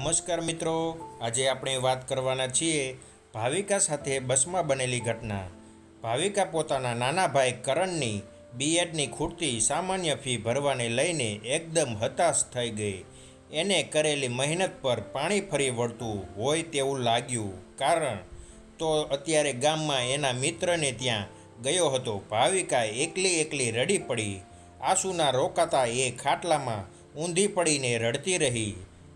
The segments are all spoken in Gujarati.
નમસ્કાર મિત્રો. આજે આપણે વાત કરવાના છીએ ભાવિકા સાથે બસમાં બનેલી ઘટના. ભાવિકા પોતાના નાના ભાઈ કરણની બીએડની ખૂટતી સામાન્ય ફી ભરવાને લઈને એકદમ હતાશ થઈ ગઈ. એને કરેલી મહેનત પર પાણી ફરી વળતું હોય તેવું લાગ્યું. કારણ તો અત્યારે ગામમાં એના મિત્રને ત્યાં ગયો હતો. ભાવિકા એકલી એકલી રડી પડી. આંસુના રોકાતા એ ખાટલામાં ઊંધી પડીને રડતી રહી.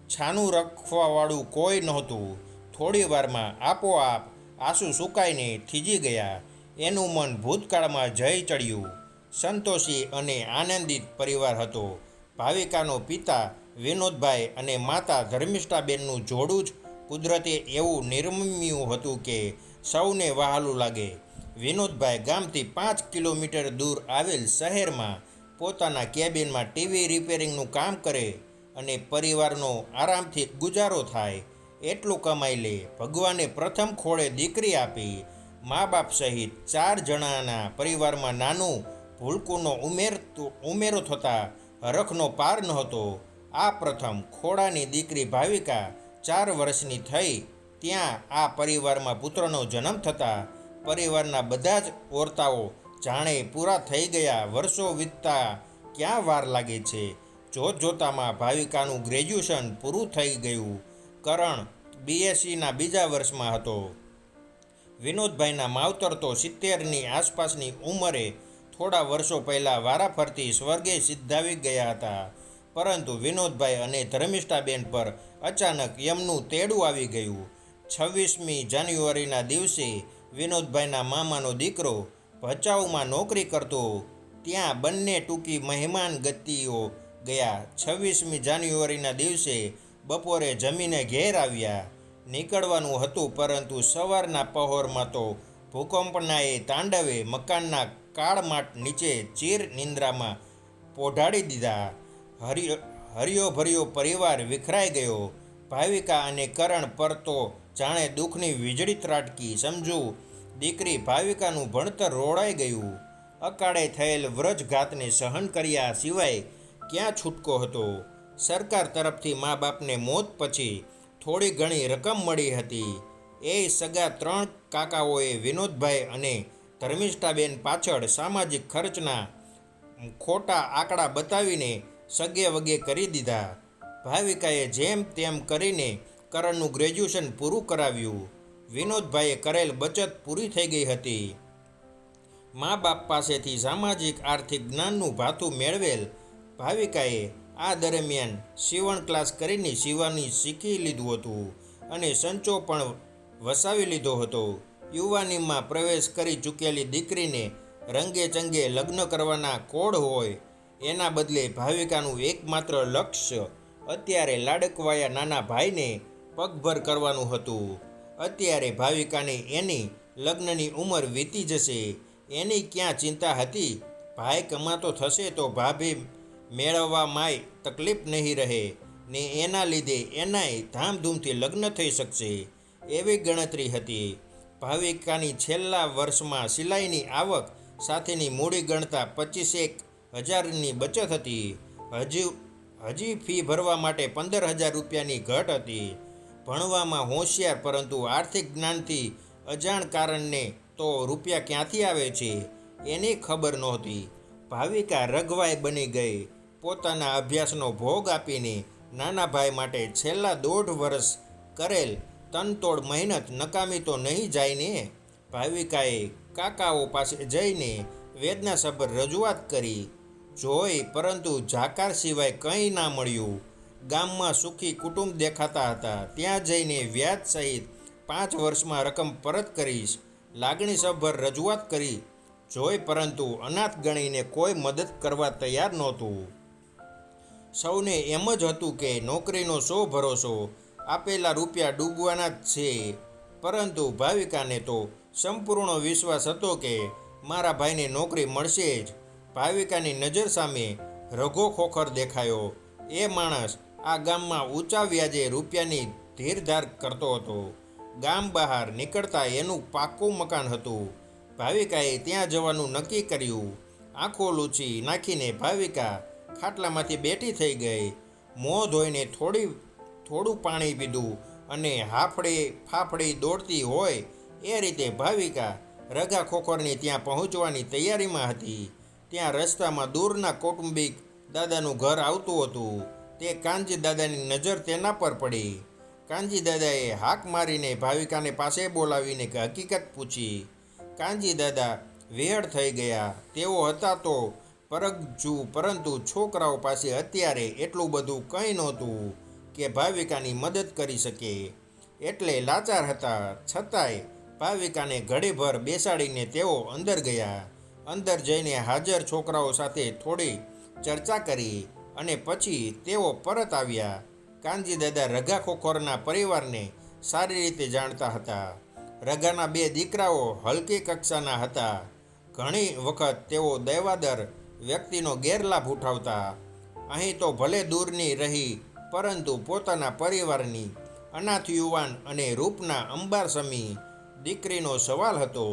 છાનું રખવાવાળું કોઈ નહોતું. થોડી વારમાં આપોઆપ આંસુ સુકાઈને થીજી ગયા. એનું મન ભૂતકાળમાં જઈ ચડ્યું. સંતોષી અને આનંદિત પરિવાર હતો. ભાવિકાનો પિતા વિનોદભાઈ અને માતા ધર્મિષ્ઠાબેનનું જોડું જ કુદરતે એવું નિર્મ્યું હતું કે સૌને વહાલું લાગે. વિનોદભાઈ ગામથી પાંચ કિલોમીટર દૂર આવેલ શહેરમાં પોતાના કેબિનમાં ટીવી રિપેરિંગનું કામ કરે. અને પરિવારનો આરામથી ગુજારો થાય, એટલું કમાઈ લે. ભગવાને પ્રથમ ખોળે દીકરી આપી. મા બાપ સહિત ચાર જણાના પરિવારમાં નાનું, ભૂલકુનો ઉમેર ઉમેરો થતાં હરખનો પાર નહોતો. આ પ્રથમ ખોડાની દીકરી ભાવિકા ચાર વર્ષની થઈ. ત્યાં આ પરિવારમાં પુત્રનો જન્મ થતાં પરિવારના બધા જ ઓરતાઓ જાણે પૂરા થઈ ગયા. વર્ષો વીતતા ક્યાં વાર લાગે છે? જોત જોતામાં ભાવિકાનું ગ્રેજ્યુએશન પૂરું થઈ ગયું. કરણ બીએસસીના બીજા વર્ષમાં હતો. વિનોદભાઈના માવતર તો સિત્તેરની આસપાસની ઉંમરે થોડા વર્ષો પહેલાં વારાફરતી સ્વર્ગે સિદ્ધાવી ગયા હતા. પરંતુ વિનોદભાઈ અને ધર્મિષ્ઠાબેન પર અચાનક યમનું તેડું આવી ગયું. છવ્વીસમી જાન્યુઆરીના દિવસે વિનોદભાઈના મામાનો દીકરો ભચાઉમાં નોકરી કરતો. ત્યાં બંને ટૂંકી મહેમાન ગતિઓ ગયા છવ્વીસમી જાન્યુઆરીના દિવસે બપોરે જમીને ઘેર આવ્યા. નીકળવાનું હતું, પરંતુ સવારના પહોરમાં તો ભૂકંપના એ તાંડવે મકાનના કાળમાટ નીચે ચીર નિંદ્રામાં પોઢાડી દીધા. હરિયો હરિયો ભર્યો પરિવાર વિખરાઈ ગયો. ભાવિકા અને કરણ પર તો જાણે દુઃખની વીજળી ત્રાટકી, સમજુ, દીકરી ભાવિકાનું ભણતર રોડાઈ ગયું. અકાળે થયેલ વ્રજઘાતને સહન કર્યા સિવાય ક્યાં છૂટકો હતો? સરકાર તરફથી મા બાપને મોત પછી થોડી ઘણી રકમ મળી હતી. એ સગા ત્રણ કાકાઓએ વિનોદભાઈ અને ધર્મિષ્ઠાબેન પાછળ સામાજિક ખર્ચના ખોટા આંકડા બતાવીને સગે વગે કરી દીધા. ભાવિકાએ જેમ તેમ કરીને કરણનું ગ્રેજ્યુએશન પૂરું કરાવ્યું. વિનોદભાઈએ કરેલ બચત પૂરી થઈ ગઈ હતી. મા બાપ પાસેથી સામાજિક આર્થિક જ્ઞાનનું ભાથું મેળવેલ ભાવિકાએ આ દરમિયાન સીવણ ક્લાસ કરીને સીવવાની શીખી લીધું હતું અને સંચો પણ વસાવી લીધો હતો. યુવાનીમાં પ્રવેશ કરી ચૂકેલી દીકરીને રંગે ચંગે લગ્ન કરવાના કોડ હોય, એના બદલે ભાવિકાનું એકમાત્ર લક્ષ્ય અત્યારે લાડકવાયા નાના ભાઈને પગભર કરવાનું હતું. અત્યારે ભાવિકાને એની લગ્નની ઉંમર વીતી જશે. એની ક્યાં ચિંતા હતી? ભાઈ કમાતો થશે તો ભાભી મેળવવામાંય તકલીફ નહીં રહે, ને એના લીધે એનાય ધામધૂમથી લગ્ન થઈ શકશે એવી ગણતરી હતી. ભાવિકાની છેલ્લા વર્ષમાં સિલાઈની આવક સાથેની મૂડી ગણતા પચીસેક હજારની બચત હતી. હજી હજી ફી ભરવા માટે પંદર હજાર રૂપિયાની ઘટ હતી. ભણવામાં હોશિયાર પરંતુ આર્થિક જ્ઞાનથી અજાણ કારણને તો રૂપિયા ક્યાંથી આવે છે? એની ખબર નહોતી. ભાવિકા રઘવાય બની ગઈ. પોતાના અભ્યાસનો ભોગ આપીને નાના ભાઈ માટે છેલ્લા દોઢ વર્ષ કરેલ તનતોડ મહેનત નકામી તો નહીં જાય ને ભાવિકાએ કાકાઓ પાસે જઈને વેદનાસભર રજૂઆત કરી, જોઈ, પરંતુ જાકાર સિવાય કંઈ ના મળ્યું. ગામમાં સુખી કુટુંબ દેખાતા હતા. ત્યાં જઈને વ્યાજ સહિત પાંચ વર્ષમાં રકમ પરત કરીશ. લાગણીસભર રજૂઆત કરી, જોઈ, પરંતુ અનાથ ગણીને કોઈ મદદ કરવા તૈયાર નહોતું. સૌને એમ જ હતું કે નોકરીનો શો ભરોસો આપેલા રૂપિયા ડૂબવાના જ છે. પરંતુ ભાવિકાને તો સંપૂર્ણ વિશ્વાસ હતો કે મારા ભાઈને નોકરી મળશે જ. ભાવિકાની નજર સામે રઘો ખોખર દેખાયો. એ માણસ આ ગામમાં ઊંચા વ્યાજે રૂપિયાની ધીરધાર કરતો હતો. ગામ બહાર નીકળતા એનું પાક્કું મકાન હતું. ભાવિકાએ ત્યાં જવાનું નક્કી કર્યું. આંખો લૂછી નાખીને ભાવિકા ખાટલામાંથી બેઠી થઈ ગઈ. મોં ધોઈને થોડી, થોડું પાણી પીધું અને હાફડે ફાફડી દોડતી હોય એ રીતે ભાવિકા રગા ખોખરની ત્યાં પહોંચવાની તૈયારીમાં હતી. ત્યાં રસ્તામાં દૂરના કૌટુંબિક દાદાનું ઘર આવતું હતું. તે કાનજી દાદાની નજર તેના પર પડી. કાનજી દાદાએ હાક મારીને ભાવિકાને પાસે બોલાવીને હકીકત પૂછી. કાનજી દાદા વિહળ થઈ ગયા. તેઓ હતા તો પરગજુ પરંતુ છોકરાઓ પાસે અત્યારે એટલું બધું કંઈ નહોતું કે ભાવિકાની મદદ કરી શકે. એટલે લાચાર હતા. છતાંય ભાવિકાને ઘડીભર બેસાડીને તેઓ અંદર ગયા. અંદર જઈને હાજર છોકરાઓ સાથે થોડી ચર્ચા કરી અને પછી તેઓ પરત આવ્યા. કાનજી દાદા રઘા ખોખોરના પરિવારને સારી રીતે જાણતા હતા. રઘાના બે દીકરાઓ હલકી કક્ષાના હતા. ઘણી વખત તેઓ દૈવાદર વ્યક્તિનો ગેરલાભ ઉઠાવતા. અહીં તો ભલે દૂરની રહી, પરંતુ પોતાના પરિવારની અનાથ યુવાન અને રૂપના અંબારસમી દીકરીનો સવાલ હતો.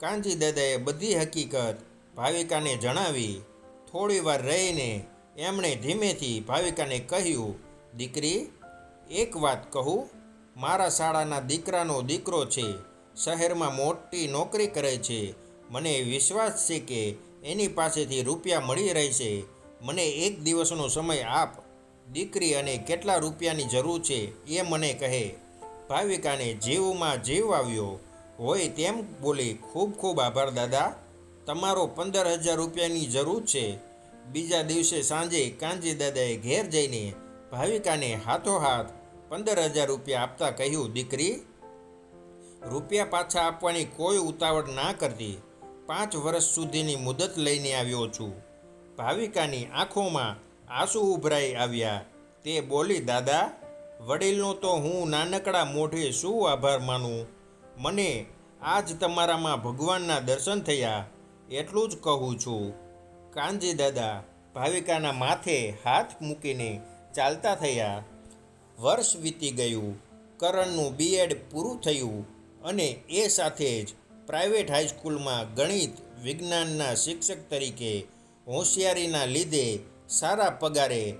કાંજી દાદાએ બધી હકીકત ભાવિકાને જણાવી. થોડીવાર રહીને એમણે ધીમેથી ભાવિકાને કહ્યું, દીકરી, એક વાત કહું. મારા શાળાના દીકરાનો દીકરો છે. શહેરમાં મોટી નોકરી કરે છે. મને વિશ્વાસ છે કે એની પાસેથી રૂપિયા મળી રહેશે. મને એક દિવસનો સમય આપ. દીકરી અને કેટલા રૂપિયાની જરૂર છે એ મને કહે. ભાવિકાને જીવમાં જીવ આવ્યો હોય તેમ બોલી, ખૂબ ખૂબ આભાર દાદા. તમારો પંદર હજાર રૂપિયાની જરૂર છે. બીજા દિવસે સાંજે કાંજી દાદાએ ઘેર જઈને ભાવિકાને હાથોહાથ પંદર હજાર રૂપિયા આપતા કહ્યું, દીકરી, રૂપિયા પાછા આપવાની કોઈ ઉતાવળ ના કરતી. પાંચ વર્ષ સુધીની મુદત લઈને આવ્યો છું. ભાવિકાની આંખોમાં આંસુ ઉભરાઈ આવ્યા. તે બોલી, દાદા, વડીલનો તો હું નાનકડા મોઢે શું આભાર માનું? મને આજ તમારામાં ભગવાનના દર્શન થયા, એટલું જ કહું છું. કાનજી દાદા, ભાવિકાના માથે હાથ મૂકીને ચાલતા થયા. વર્ષ વીતી ગયું. કરણનું બીએડ પૂરું થયું અને એ સાથે જ પ્રાઇવેટ હાઈસ્કૂલમાં ગણિત, વિજ્ઞાનના શિક્ષક તરીકે હોશિયારીના લીધે સારા પગારે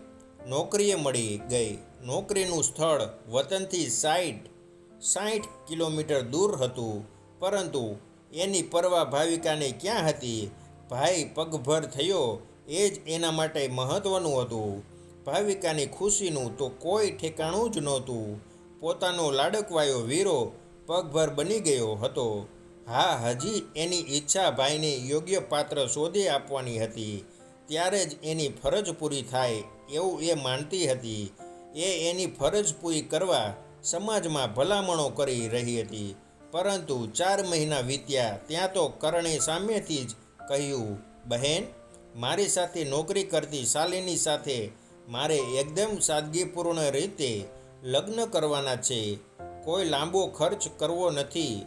નોકરીએ મળી ગઈ. નોકરીનું સ્થળ વતનથી સાઠ સાઠ કિલોમીટર દૂર હતું, પરંતુ એની પરવા ભાવિકાને ક્યાં હતી? ભાઈ પગભર થયો એ જ એના માટે મહત્ત્વનું હતું. ભાવિકાની ખુશીનું તો કોઈ ઠેકાણું જ નહોતું. પોતાનો લાડકવાયો વીરો પગભર બની ગયો હતો. હા, હજી એની ઈચ્છા ભાઈને યોગ્ય પાત્ર શોધી આપવાની હતી. ત્યારે જ એની ફરજ પૂરી થાય એવું એ માનતી હતી. એ એની ફરજ પૂરી કરવા સમાજમાં ભલામણો કરી રહી હતી. પરંતુ ચાર મહિના વીત્યા ત્યાં તો કરણે સામેથી જ કહ્યું, બહેન, મારી સાથે નોકરી કરતી શાલિની સાથે મારે એકદમ સાદગીપૂર્ણ રીતે લગ્ન કરવાના છે. કોઈ લાંબો ખર્ચ કરવો નથી.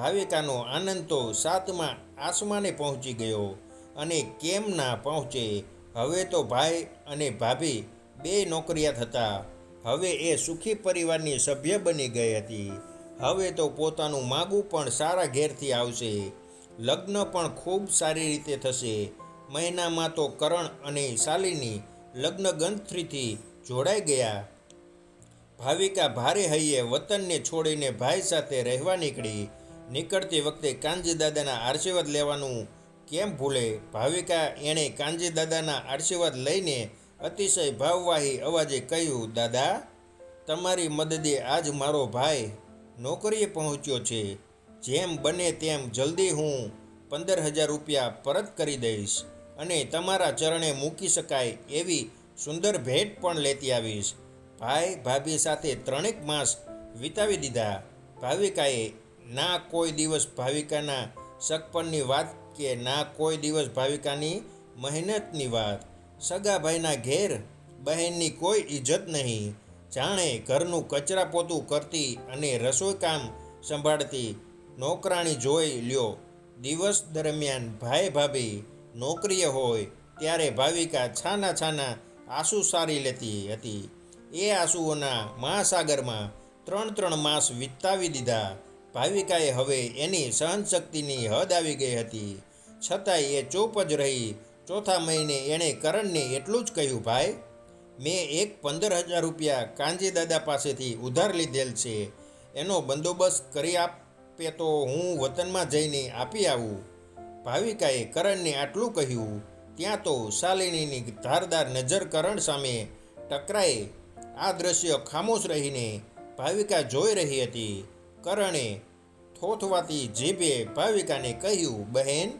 ભાવિકાનો આનંદ તો સાતમા આસમાને પહોંચી ગયો અને કેમ ના પહોંચે? હવે તો ભાઈ અને ભાભી બે નોકરિયાત હતા હવે એ સુખી પરિવારની સભ્ય બની ગઈ હતી. હવે તો પોતાનું માગું પણ સારા ઘેરથી આવશે. લગ્ન પણ ખૂબ સારી રીતે થશે. મહિનામાં તો કરણ અને શાલિની લગ્ન ગંથરીથી જોડાઈ ગયા. ભાવિકા ભારે હૈયે વતનને છોડીને ભાઈ સાથે રહેવા નીકળી. નીકળતી વખતે કાનજી દાદાના આશીર્વાદ લેવાનું કેમ ભૂલે? ભાવિકા એણે કાનજી દાદાના આશીર્વાદ લઈને અતિશય ભાવવાહી અવાજે કહ્યું, દાદા, તમારી મદદે આજ મારો ભાઈ નોકરીએ પહોંચ્યો છે. જેમ બને તેમ જલ્દી હું પંદર હજાર રૂપિયા પરત કરી દઈશ અને તમારા ચરણે મૂકી શકાય એવી સુંદર ભેટ પણ લેતી આવીશ. ભાઈ ભાભી સાથે ત્રણેક માસ વિતાવી દીધા. ભાવિકાએ ના કોઈ દિવસ ભાવિકાના સગપણની વાત કે ના કોઈ દિવસ ભાવિકાની મહેનતની વાત. સગા ભાઈના ઘેર બહેનની કોઈ ઇજ્જત નહીં. જાણે ઘરનું કચરા પોતું કરતી અને રસોઈ કામ સંભાળતી નોકરાણી જોઈ લ્યો. દિવસ દરમિયાન ભાઈ ભાભી નોકરીએ હોય ત્યારે ભાવિકા છાના છાના આંસુ સારી લેતી હતી. એ આંસુઓના મહાસાગરમાં ત્રણ ત્રણ માસ વિતાવી દીધા. ભાવિકાએ હવે એની સહનશક્તિની હદ આવી ગઈ હતી. છતાંય એ ચૂપ જ રહી. ચોથા મહિને એણે કરણને એટલું જ કહ્યું, ભાઈ, મેં એક પંદર હજાર રૂપિયા કાંજી દાદા પાસેથી ઉધાર લીધેલ છે. એનો બંદોબસ્ત કરી આપે તો હું વતનમાં જઈને આપી આવું. ભાવિકાએ કરણને આટલું કહ્યું. ત્યાં તો શાલિનીની ધારદાર નજર કરણ સામે ટકરાએ આ દ્રશ્ય ખામોશ રહીને ભાવિકા જોઈ રહી હતી. કરણે થોથવાતી જીભે ભાવિકાને કહ્યું, બહેન,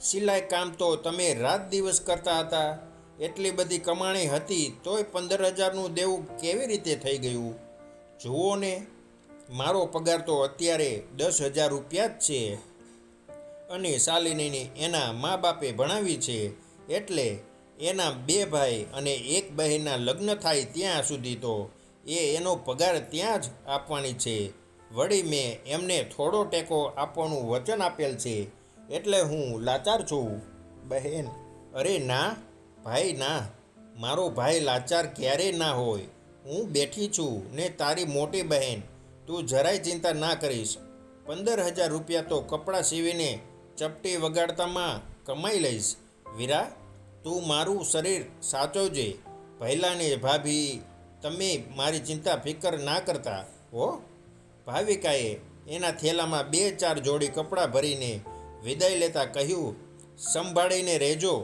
સિલાઈ કામ તો તમે રાત દિવસ કરતા હતા. એટલી બધી કમાણી હતી તોય પંદર હજારનું દેવું કેવી રીતે થઈ ગયું? જુઓ ને, મારો પગાર તો અત્યારે દસ હજાર રૂપિયા જ છે. અને શાલિનીને એના મા બાપે ભણાવી છે. એટલે એના બે ભાઈ અને એક બહેનના લગ્ન થાય ત્યાં સુધી તો એ એનો પગાર ત્યાં જ આપવાની છે. વળી મેં એમને થોડો ટેકો આપવાનું વચન આપેલ છે, એટલે હું લાચાર છું. બહેન, અરે ના, ભાઈ ના, મારો ભાઈ લાચાર ક્યારેય ના હોય? હું બેઠી છું ને તારી મોટી બહેન, તું જરાય ચિંતા ના કરીશ. પંદર હજાર રૂપિયા તો કપડાં સીવીને ચપટી વગાડતામાં કમાઈ લઈશ. વીરા, તું મારું શરીર સાચવજે. પહેલાંને ભાભી, તમે મારી ચિંતા ફિકર ના કરતા, હો. ભાવિકાએ એના થેલામાં બે ચાર જોડી કપડાં ભરીને વિદાય લેતા કહ્યું, સંભાળીને રહેજો,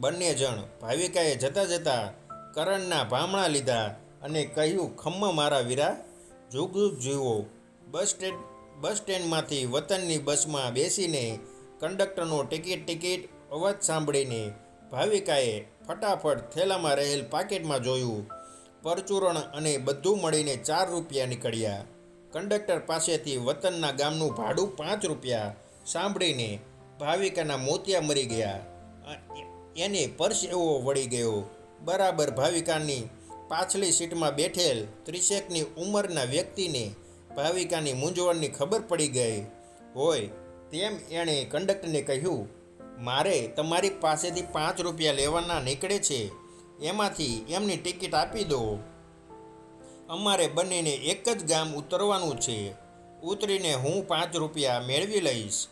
બંને જણ. ભાવિકાએ જતાં જતાં કરણના ભામણા લીધા અને કહ્યું, ખમ્મ મારા વીરા, જુગ જીવો બસ સ્ટેન્ડ, બસ સ્ટેન્ડમાંથી વતનની બસમાં બેસીને કંડક્ટરનો ટિકિટ ટિકિટ, અવાજ સાંભળીને ભાવિકાએ ફટાફટ થેલામાં રહેલ પાકેટમાં જોયું, પરચુરણ અને બધું મળીને ચાર રૂપિયા નીકળ્યા. કંડક્ટર પાસેથી વતનના ગામનું ભાડું પાંચ રૂપિયા સાંભળીને ભાવિકાના મોતિયા મરી ગયા. એને પર્સ એવો વળી ગયો. બરાબર ભાવિકાની પાછલી સીટમાં બેઠેલ ત્રીસેકની ઉંમરના વ્યક્તિને ભાવિકાની મૂંઝવણની ખબર પડી ગઈ. હોય તેમ એણે કંડક્ટરને કહ્યું, મારે તમારી પાસેથી પાંચ રૂપિયા લેવાના નીકળે છે. એમાંથી એમની ટિકિટ આપી દો. અમારે બંનેને એક જ ગામ ઉતરવાનું છે. ઉતરીને હું પાંચ રૂપિયા મેળવી લઈશ.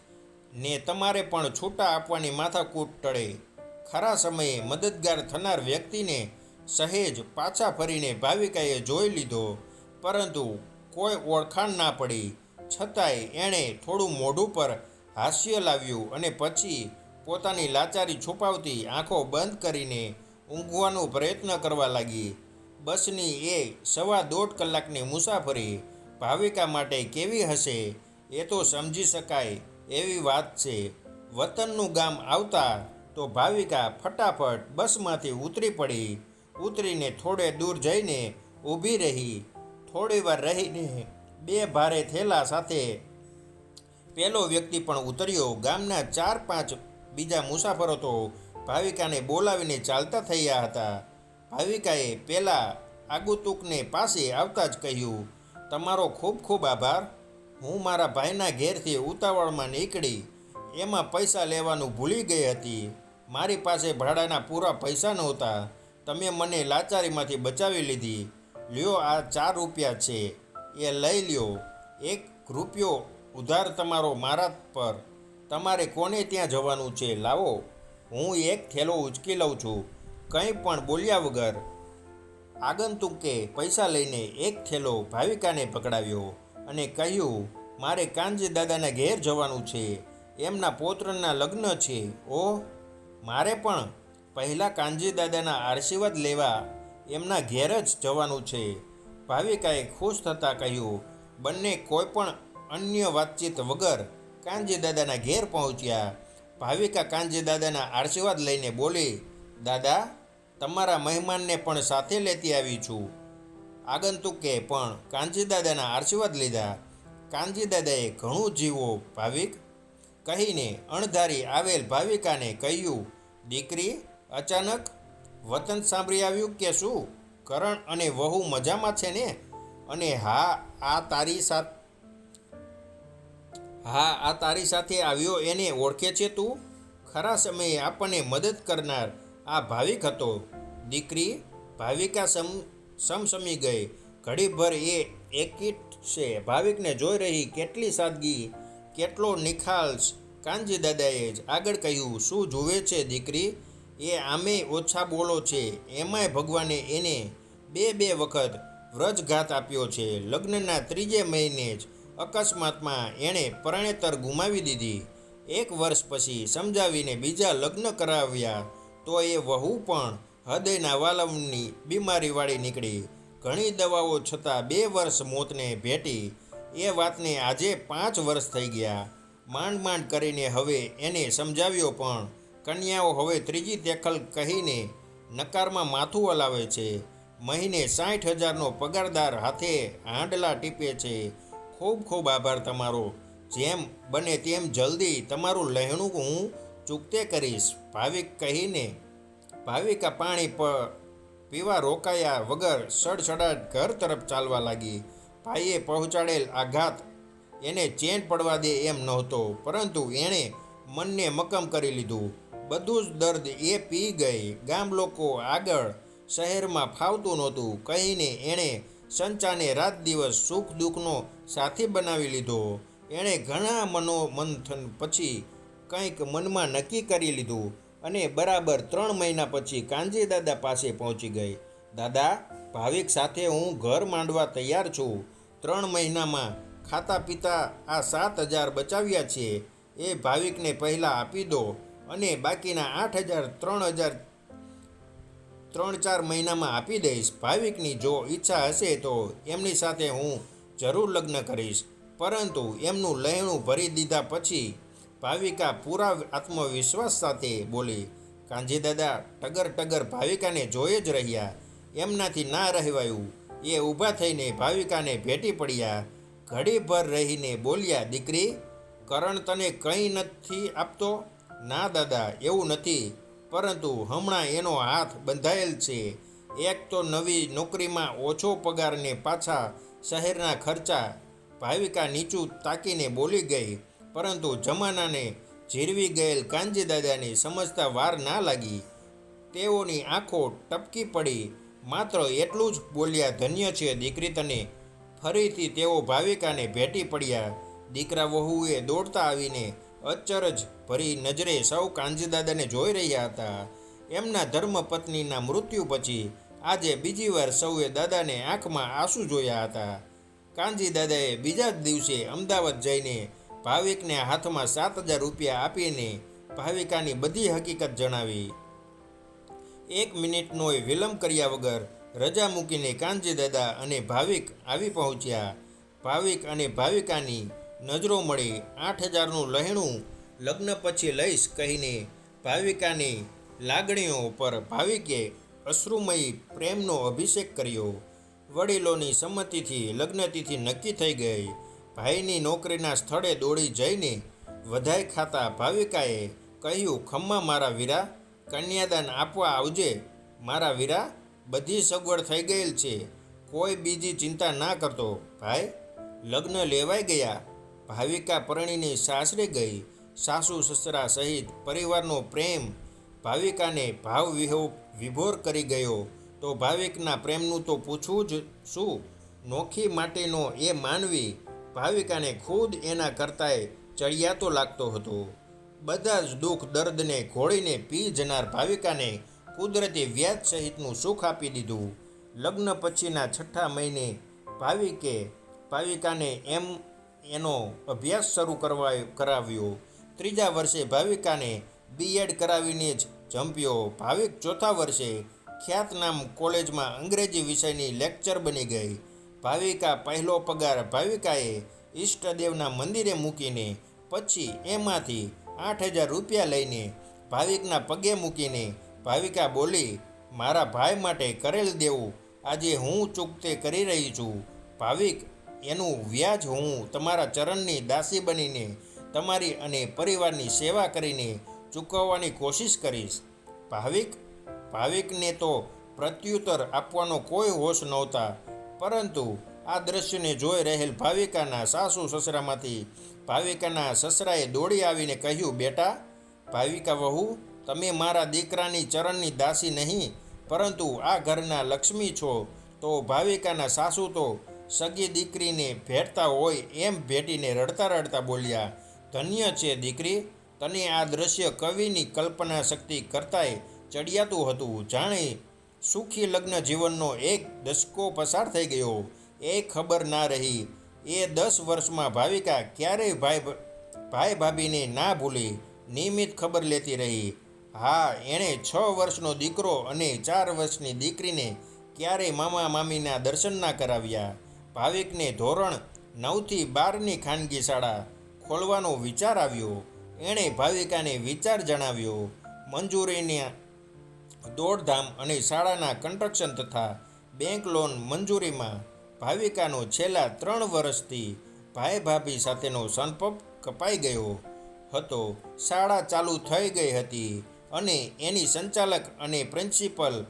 ને તમારે પણ છૂટા આપવાની માથાકૂટ ટળે. ખરા સમયે મદદગાર થનાર વ્યક્તિને સહેજ પાછા ફરીને ભાવિકાએ જોઈ લીધો. પરંતુ કોઈ ઓળખાણ ના પડી. છતાંય એણે થોડું મોઢું પર હાસ્ય લાવ્યું અને પછી પોતાની લાચારી છુપાવતી આંખો બંધ કરીને ઊંઘવાનો પ્રયત્ન કરવા લાગી. બસની એ સવા દોઢ કલાકની મુસાફરી ભાવિકા માટે કેવી હશે એ તો સમજી શકાય એવી વાત છે. વતનનું ગામ આવતા તો ભાવિકા ફટાફટ બસમાંથી ઉતરી પડી. ઉતરીને થોડે દૂર જઈને ઊભી રહી. થોડી વાર રહીને બે ભારે થેલા સાથે પેલો વ્યક્તિ પણ ઉતર્યો. ગામના ચાર પાંચ બીજા મુસાફરો તો ભાવિકાને બોલાવીને ચાલતા થયા હતા. ભાવિકાએ પહેલાં આગુતુકને પાસે આવતા જ કહ્યું, તમારો ખૂબ ખૂબ આભાર. હું મારા ભાઈના ઘેરથી ઉતાવળમાં નીકળી. એમાં પૈસા લેવાનું ભૂલી ગઈ હતી. મારી પાસે ભાડાના પૂરા પૈસા નહોતા. તમે મને લાચારીમાંથી બચાવી લીધી. લ્યો, આ ચાર રૂપિયા છે. એ લઈ લ્યો. એક રૂપિયો ઉધાર તમારો મારા પર. તમારે કોને ત્યાં જવાનું છે? લાવો. હું એક થેલો ઉચકી લઉં છું. કંઈ પણ બોલ્યા વગર આગંતુકે પૈસા લઈને એક થેલો ભાવિકાને પકડાવ્યો અને કહ્યું, મારે કાનજી દાદાના ઘેર જવાનું છે. એમના પોત્રના લગ્ન છે. ઓહ મારે પણ પહેલાં કાનજી દાદાના આશીર્વાદ લેવા એમના ઘેર જ જવાનું છે. ભાવિકાએ ખુશ થતાં કહ્યું, બંને કોઈ પણ અન્ય વાતચીત વગર કાનજી દાદાના ઘેર પહોંચ્યા. ભાવિકા કાનજી દાદાના આશીર્વાદ લઈને બોલી દાદા, તમારા મહેમાનને પણ સાથે લેતી આવી છું. આગંતુકે પણ કાનજી દાદાના આશીર્વાદ લીધા. કાનજી દાદાએ ઘણું જીવો, ભાવિક. કહીને અણધારી આવેલ ભાવિકાને કહ્યું, દીકરી, અચાનક વતન સાંભળી આવ્યું કે શું? કરણ અને વહુ મજામાં છે ને? અને હા, આ તારી સાથ હા, આ તારી સાથે આવ્યો એને ઓળખે છે તું? ખરા સમયે આપણને મદદ કરનાર આ ભાવિક હતો. દીકરી ભાવિકા સમ, સમસમી ગઈ. ઘડીભર એ એકીટ છે ભાવિકને જોઈ રહી કેટલી સાદગી, કેટલો નિખાલસ. કાનજી દાદાએ જ આગળ કહ્યું, શું જુએ છે દીકરી? એ આમે ઓછા બોલો છે. એમાંય ભગવાને એને બે બે વખત વ્રજઘાત આપ્યો છે. લગ્નના ત્રીજે મહિને જ અકસ્માતમાં એણે પરણેતર ગુમાવી દીધી. એક વર્ષ પછી સમજાવીને બીજા લગ્ન કરાવ્યા. તો એ વહુ પણ હૃદયના વાલમની બીમારીવાળી નીકળી. ઘણી દવાઓ છતાં બે વર્ષ મોતને ભેટી. એ વાતને આજે પાંચ વર્ષ થઈ ગયા. માંડ માંડ કરીને હવે એને સમજાવ્યો પણ કન્યાઓ હવે ત્રીજી તેખલ કહીને નકારમાં માથું હલાવે છે. મહિને સાઠ હજારનો પગારદાર હાથે હાંડલા ટીપે છે. ખૂબ ખૂબ આભાર તમારો. જેમ બને તેમ જલ્દી તમારું લહેણું હું ચૂકતે કરીશ. ભાવિક કહીને, ભાવિકા પાણી પર પીવા રોકાયા વગર સડસડાટ ઘર તરફ ચાલવા લાગી. ભાઈએ પહોંચાડેલ આઘાત એને ચેન પડવા દે એમ નહોતો, પરંતુ એણે મનને મક્કમ કરી લીધું. બધું જ દર્દ એ પી ગઈ. ગામ લોકો આગળ શહેરમાં ફાવતું નહોતું. કહીને એણે સંચાને રાત દિવસ સુખ દુઃખનો સાથી બનાવી લીધો. એણે ઘણા મનોમંથન પછી કંઈક મનમાં નક્કી કરી લીધું અને બરાબર ત્રણ મહિના પછી કાંજી દાદા પાસે પહોંચી ગઈ. દાદા, ભાવિક સાથે હું ઘર માંડવા તૈયાર છું. ત્રણ મહિનામાં ખાતા પીતા આ સાત હજાર બચાવ્યા છે. એ ભાવિકને પહેલાં આપી દો અને બાકીના આઠ હજાર, ત્રણ હજાર, ત્રણ ચાર મહિનામાં આપી દઈશ. ભાવિકની જો ઈચ્છા હશે તો એમની સાથે હું જરૂર લગ્ન કરીશ. પરંતુ એમનું લહેણું ભરી દીધા પછી ભાવિકા પૂરા આત્મવિશ્વાસ સાથે બોલી, કાંજી દાદા, ટગર ટગર ભાવિકાને જોઈ જ રહ્યા. એમનાથી ના રહેવાયું. એ ઊભા થઈને ભાવિકાને ભેટી પડ્યા. ઘડીભર રહીને બોલ્યા, દીકરી, કરણ તને કંઈ નથી આપતો? ના દાદા, એવું નથી. પરંતુ હમણાં એનો હાથ બંધાયેલ છે. એક તો નવી નોકરીમાં ઓછો પગારને પાછા શહેરના ખર્ચા. ભાવિકા નીચું તાકીને બોલી ગઈ પરંતુ જમાનાને જીરવી ગયેલ કાનજી દાદાને સમજતા વાર ના લાગી. તેઓની આંખો ટપકી પડી. માત્ર એટલું જ બોલ્યા, ધન્ય છે દીકરી તને. ફરીથી તેઓ ભાવિકાને ભેટી પડ્યા. દીકરા વહુએ દોડતા આવીને અચરજ ભરી નજરે સૌ કાનજીદાદાને જોઈ રહ્યા હતા. એમના ધર્મપત્નીના મૃત્યુ પછી આજે બીજી વાર સૌએ દાદાને આંખમાં આંસુ જોયા હતા. કાનજી દાદાએ બીજા જ દિવસે અમદાવાદ જઈને ભાવિકને હાથમાં સાત હજાર રૂપિયા આપીને ભાવિકાની બધી હકીકત જણાવી. એક મિનિટનો વિલંબ કર્યા વગર રજા મૂકીને કાનજી દાદા અને ભાવિક આવી પહોંચ્યા. ભાવિક અને ભાવિકાની નજરો મળી આઠ હજારનું લહેણું લગ્ન પછી લઈશ કહીને ભાવિકાની લાગણીઓ પર ભાવિકે અશ્રુમયી પ્રેમનો અભિષેક કર્યો. વડીલોની સંમતિથી લગ્નતિથિ નક્કી થઈ ગઈ. ભાઈની નોકરીના સ્થળે દોડી જઈને વધાઈ ખાતા ભાવિકાએ કહ્યું, ખમ્મા મારા વીરા, કન્યાદાન આપવા આવજે. મારા વીરા, બધી સગવડ થઈ ગયેલ છે. કોઈ બીજી ચિંતા ના કરતો. ભાઈ, લગ્ન લેવાઈ ગયા. ભાવિકા પરણીની સાસરે ગઈ. સાસુ સસરા સહિત પરિવારનો પ્રેમ ભાવિકાને ભાવ વિહો વિભોર કરી ગયો. તો ભાવિકના પ્રેમનું તો પૂછવું જ શું? નોખી માટેનો એ માનવી ભાવિકાને ખુદ એના કરતાંય ચડિયાતો લાગતો હતો. બધા જ દુઃખ દર્દને ઘોળીને પી જનાર ભાવિકાને કુદરતી વ્યાજ સહિતનું સુખ આપી દીધું. લગ્ન પછીના છઠ્ઠા મહિને ભાવિકે ભાવિકાને એમ એનો અભ્યાસ શરૂ કરવા કરાવ્યો. ત્રીજા વર્ષે ભાવિકાને બીએડ કરાવીને જ જંપ્યો ભાવિક ચોથા વર્ષે ખ્યાતનામ કોલેજમાં અંગ્રેજી વિષયની લેક્ચર બની ગઈ. ભાવિકા પહેલો પગાર ભાવિકાએ ઈષ્ટદેવના મંદિરે મૂકીને પછી એમાંથી આઠ હજાર રૂપિયા લઈને ભાવિકના પગે મૂકીને ભાવિકા બોલી, મારા ભાઈ માટે કરેલ દેવું આજે હું ચૂકતે કરી રહી છું. ભાવિક, એનું વ્યાજ હું તમારા ચરણની દાસી બનીને તમારી અને પરિવારની સેવા કરીને ચૂકવવાની કોશિશ કરીશ. ભાવિક, ભાવિકને તો પ્રત્યુત્તર આપવાનો કોઈ હોશ નહોતા. પરંતુ આ દ્રશ્યને જોઈ રહેલ ભાવિકાના સાસુ સસરામાંથી ભાવિકાના સસરાએ દોડી આવીને કહ્યું, બેટા, ભાવિકા વહુ, તમે મારા દીકરાની ચરણની દાસી નહીં, પરંતુ આ ઘરના લક્ષ્મી છો. તો ભાવિકાના સાસુ તો સગી દીકરીને ભેટતા હોય એમ ભેટીને રડતા રડતા બોલ્યા, ધન્ય છે દીકરી, તને આ દ્રશ્ય કવિની કલ્પના શક્તિ કરતાંય ચડિયાતું હતું. જાણે સુખી લગ્ન જીવનનો એક દશકો પસાર થઈ ગયો. એ ખબર ના રહી. એ દસ વર્ષમાં ભાવિકા ક્યારેય ભાઈ ભાઈ ભાભીને ના ભૂલી નિયમિત ખબર લેતી રહી. હા, એણે છ વર્ષનો દીકરો અને ચાર વર્ષની દીકરીને ક્યારેય મામા મામીના દર્શન ના કરાવ્યા. ભાવિકને ધોરણ નવથી બારની ખાનગી શાળા ખોલવાનો વિચાર આવ્યો. એણે ભાવિકાને વિચાર જણાવ્યો, મંજૂરીના દોડધામ અને શાળાના કન્સ્ટ્રક્શન તથા બેંક લોન મંજૂરીમાં ભાવિકાનો છેલ્લા ત્રણ વર્ષથી ભાઈ ભાભી સાથેનો સંપર્ક કપાઈ ગયો હતો. શાળા ચાલુ થઈ ગઈ હતી અને એની સંચાલક અને પ્રિન્સિપલ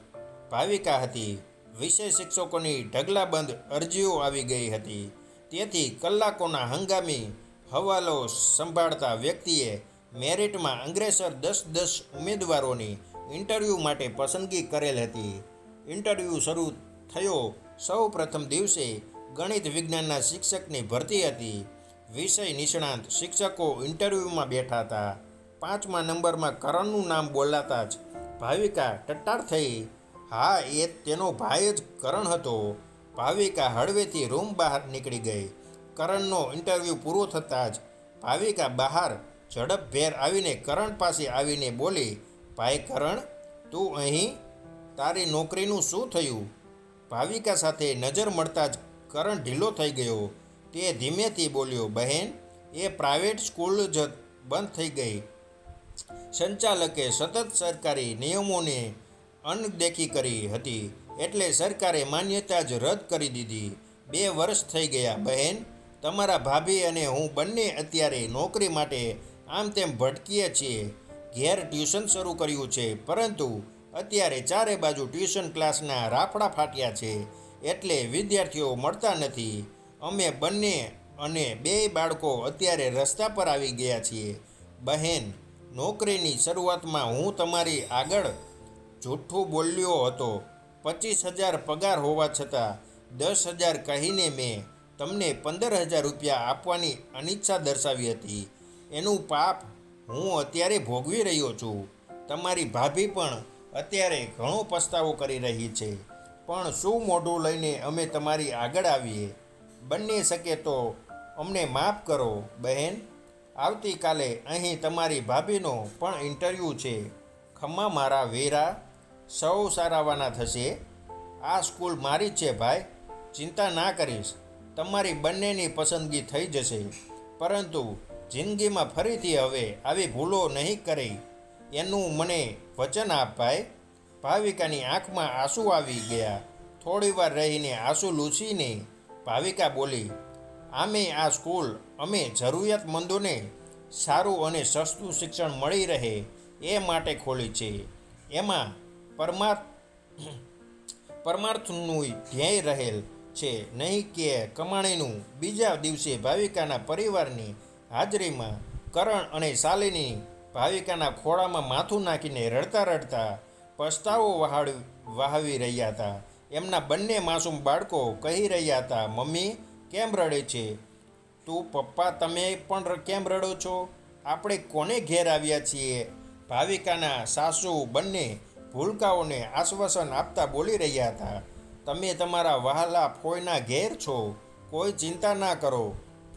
ભાવિકા હતી. વિષય શિક્ષકોની ઢગલાબંધ અરજીઓ આવી ગઈ હતી. તેથી કલાકોના હંગામી હવાલો સંભાળતા વ્યક્તિએ મેરિટમાં અંગ્રેસર દસ દસ ઉમેદવારોની ઇન્ટરવ્યૂ માટે પસંદગી કરેલ હતી. ઇન્ટરવ્યૂ શરૂ થયો સૌ પ્રથમ દિવસે ગણિત વિજ્ઞાનના શિક્ષકની ભરતી હતી. વિષય નિષ્ણાંત શિક્ષકો ઇન્ટરવ્યૂમાં બેઠા હતા. પાંચમા નંબરમાં કરણનું નામ બોલાતા જ ભાવિકા ટટ્ટાર થઈ. હા, એ તેનો ભાઈ જ કરણ હતો. ભાવિકા હળવેથી રૂમ બહાર નીકળી ગઈ. કરણનો ઇન્ટરવ્યૂ પૂરો થતાં જ ભાવિકા બહાર ઝડપભેર આવીને કરણ પાસે આવીને બોલી ભાઈ કરણ તું અહીં તારી નોકરીનું શું થયું? ભાવિકા સાથે નજર મળતા જ કરણ ઢીલો થઈ ગયો. તે ધીમેથી બોલ્યો, બહેન, એ પ્રાઇવેટ સ્કૂલ જ બંધ થઈ ગઈ. સંચાલકે સતત સરકારી નિયમોને અનદેખી કરી હતી, એટલે સરકારે માન્યતા જ રદ કરી દીધી. બે વર્ષ થઈ ગયા, બહેન, તમારા ભાભી અને હું બંને અત્યારે નોકરી માટે આમ તેમ ભટકીએ છીએ. ઘેર ટ્યુશન શરૂ કર્યું છે, પરંતુ અત્યારે ચારે બાજુ ટ્યુશન ક્લાસના રાફડા ફાટ્યા છે, એટલે વિદ્યાર્થીઓ મળતા નથી. અમે બંને અને બે બાળકો અત્યારે રસ્તા પર આવી ગયા છીએ. બહેન, નોકરીની શરૂઆતમાં હું તમારી આગળ જૂઠું બોલ્યો હતો. પચીસ હજાર પગાર હોવા છતાં દસ હજાર કહીને મેં તમને પંદર હજાર રૂપિયા આપવાની અનિચ્છા દર્શાવી હતી. એનું પાપ હું અત્યારે ભોગવી રહ્યો છું. તમારી ભાભી પણ અત્યારે ઘણો પસ્તાવો કરી રહી છે. પણ શું મોઢું લઈને અમે તમારી આગળ આવીએ? બંને શકે તો અમને માફ કરો, બહેન. આવતીકાલે અહીં તમારી ભાભીનો પણ ઇન્ટરવ્યૂ છે. ખમ્મા મારા વેરા, સૌ સારાવાના થશે. આ સ્કૂલ મારી જ છે ભાઈ. ચિંતા ના કરીશ. તમારી બંનેની પસંદગી થઈ જશે. પરંતુ જિંદગીમાં ફરીથી હવે આવી ભૂલો નહીં કરી. એનું મને વચન આપ ભાવિકાની આંખમાં આંસુ આવી ગયા. થોડીવાર રહીને આંસુ લૂછીને ભાવિકા બોલી, આમે આ સ્કૂલ અમે જરૂરિયાતમંદોને સારું અને સસ્તું શિક્ષણ મળી રહે એ માટે ખોલી છે. એમાં પરમાર્થ પરમાર્થનું ધ્યેય રહેલ છે. નહીં કે કમાણીનું બીજા દિવસે ભાવિકાના પરિવારની હાજરીમાં કરણ અને શાલિની ભાવિકાના ખોળામાં માથું નાખીને રડતા રડતા પસ્તાવો વહાડ વહાવી રહ્યા હતા. એમના બંને માસૂમ બાળકો કહી રહ્યા હતા, મમ્મી, કેમ રડે છે? તું પપ્પા, તમે પણ કેમ રડો છો? આપણે કોને ઘેર આવ્યા છીએ? ભાવિકાના સાસુ બંને ભૂલકાઓને આશ્વાસન આપતા બોલી રહ્યા હતા, તમે તમારા વહાલા ફોયના ઘેર છો. કોઈ ચિંતા ના કરો.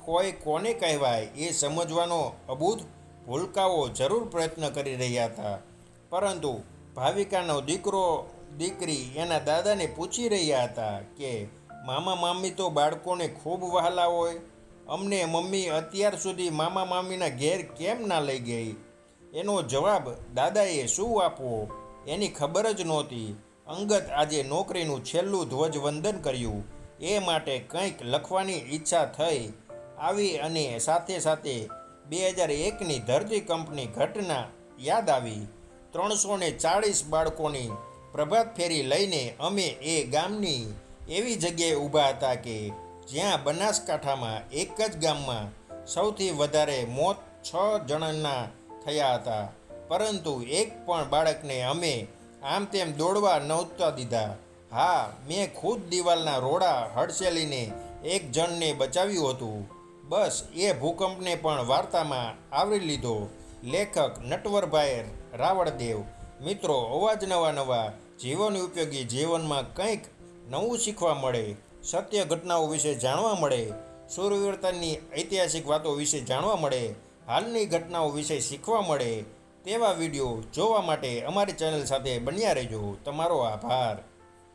ફોય કોને કહેવાય એ સમજવાનો અબૂધ ભૂલકાઓ જરૂર પ્રયત્ન કરી રહ્યા હતા. પરંતુ ભાવિકાનો દીકરો, દીકરી એના દાદાને પૂછી રહ્યા હતા કે, મામા મામી તો બાળકોને ખૂબ વહાલા હોય. અમને મમ્મી અત્યાર સુધી મામા મામીના ઘેર કેમ ના લઈ ગઈ? એનો જવાબ દાદાએ શું આપવો? એની ખબર જ નહોતી. અંગત આજે નોકરીનું છેલ્લું ધ્વજવંદન કર્યું. એ માટે કંઈક લખવાની ઈચ્છા થઈ. આવી અને સાથે સાથે બે હજાર એકની ધરતી કંપની ઘટના યાદ આવી. ત્રણસો ને ચાળીસ બાળકોની પ્રભાત ફેરી લઈને અમે એ ગામની એવી જગ્યાએ ઊભા હતા કે જ્યાં બનાસકાંઠામાં એક જ ગામમાં સૌથી વધારે મોત છ જણના થયા હતા. પરંતુ એક પણ બાળકને અમે આમ તેમ દોડવા નહોતા દીધા. હા, મેં ખુદ દિવાલના રોડા હડસેલીને એક જણને બચાવ્યું હતું. બસ એ ભૂકંપને પણ વાર્તામાં આવરી લીધો. લેખક નટવરભાઈ રાવળદેવ. મિત્રો, અવાજ નવા નવા જીવન ઉપયોગી જીવનમાં કંઈક નવું શીખવા મળે, સત્ય ઘટનાઓ વિશે જાણવા મળે સૂર્યવર્તનની ઐતિહાસિક વાતો વિશે જાણવા મળે, હાલની ઘટનાઓ વિશે શીખવા મળે, તેવા વીડિયો જોવા માટે અમારી ચેનલ સાથે બન્યા રહેજો. તમારો આભાર.